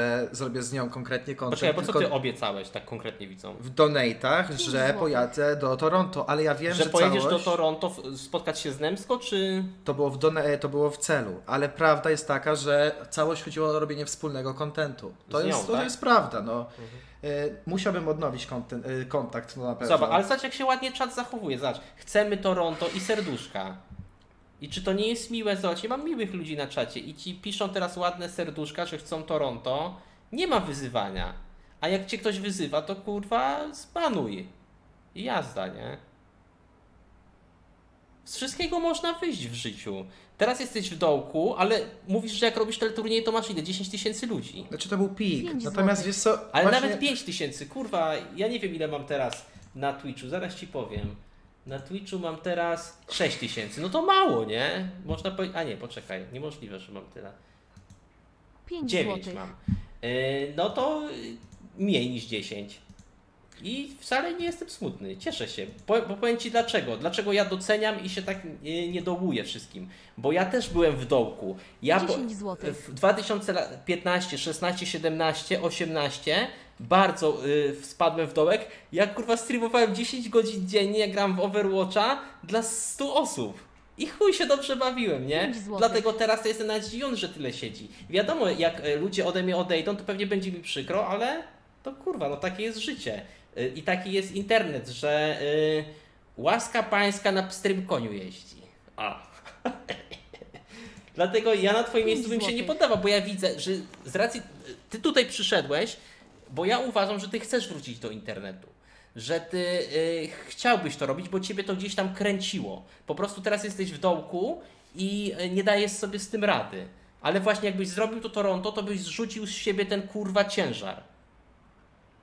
że zrobię z nią konkretnie content, Poczekaj, bo co ty obiecałeś tak konkretnie widzom? w donatach, że pojadę do Toronto, ale ja wiem, że, Że pojedziesz całość do Toronto spotkać się z Nemsko, czy... to było, w dona- to było w celu, ale prawda jest taka, że całość chodziło o robienie wspólnego kontentu. To, nią, jest, to tak? jest prawda, no. Y, musiałbym odnowić konten- y, kontakt, no na pewno. Zobacz, ale zobacz jak się ładnie czat zachowuje, zobacz. Chcemy Toronto i serduszka. I czy to nie jest miłe? Zobacz, ja mam miłych ludzi na czacie i ci piszą teraz ładne serduszka, że chcą Toronto. Nie ma wyzywania. A jak cię ktoś wyzywa, to kurwa spanuj. I jazda, nie? Z wszystkiego można wyjść w życiu. Teraz jesteś w dołku, ale mówisz, że jak robisz teleturniej, to masz ile? 10 tysięcy ludzi. Znaczy to był pik, Pięć natomiast złotych. wiesz co, Ale właśnie- nawet 5 tysięcy, kurwa, ja nie wiem ile mam teraz na Twitchu, zaraz ci powiem. Na Twitchu mam teraz 6 tysięcy, no to mało, nie? Można powiedzieć, a nie, poczekaj, niemożliwe, że mam tyle. 5 9 złotych. mam. Yy, no to mniej niż 10. I wcale nie jestem smutny, cieszę się. Po, bo powiem Ci dlaczego. Dlaczego ja doceniam i się tak nie, nie dołuję wszystkim. Bo ja też byłem w dołku. Ja po, 10 złotych. w 2015, 16, 17, 18 bardzo y, spadłem w dołek. Ja kurwa streamowałem 10 godzin dziennie, ja gram w Overwatcha dla 100 osób. I chuj się dobrze bawiłem, nie? Dlatego teraz to jestem nawet zdziwiony, że tyle siedzi. Wiadomo, jak e, ludzie ode mnie odejdą, to pewnie będzie mi przykro, ale to kurwa, no takie jest życie. Y, I taki jest internet, że y, łaska pańska na pstrym koniu jeździ. A. Dlatego ja na twoim miejscu bym się nie poddawał, bo ja widzę, że z racji ty tutaj przyszedłeś, bo ja uważam, że ty chcesz wrócić do internetu. Że ty y, chciałbyś to robić, bo ciebie to gdzieś tam kręciło. Po prostu teraz jesteś w dołku i y, nie dajesz sobie z tym rady. Ale właśnie jakbyś zrobił to Toronto, to byś zrzucił z siebie ten kurwa ciężar.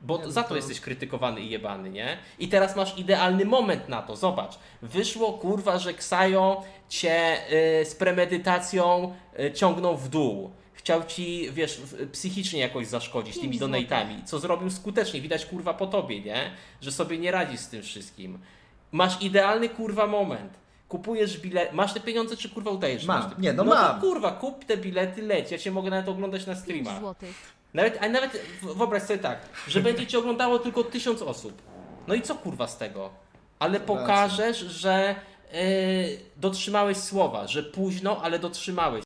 Bo Nie, no za to, to- jesteś krytykowany i jebany, nie? I teraz masz idealny moment na to, zobacz. Wyszło kurwa, że Ksajo cię y, z premedytacją y, ciągnął w dół. Chciał ci, wiesz, psychicznie jakoś zaszkodzić tymi donatami. Co zrobił skutecznie, widać kurwa po tobie, nie? Że sobie nie radzisz z tym wszystkim. Masz idealny kurwa moment. Kupujesz bilet. Masz te pieniądze, czy kurwa udajesz? Mam. te- Nie, no no mam. To, kurwa, kup te bilety, leć. Ja cię mogę nawet oglądać na 5 streamach. złotych. Nawet, a nawet wyobraź sobie tak, że będzie cię oglądało tylko tysiąc osób. No i co kurwa z tego? Ale pokażesz, że yy, dotrzymałeś słowa, że późno, ale dotrzymałeś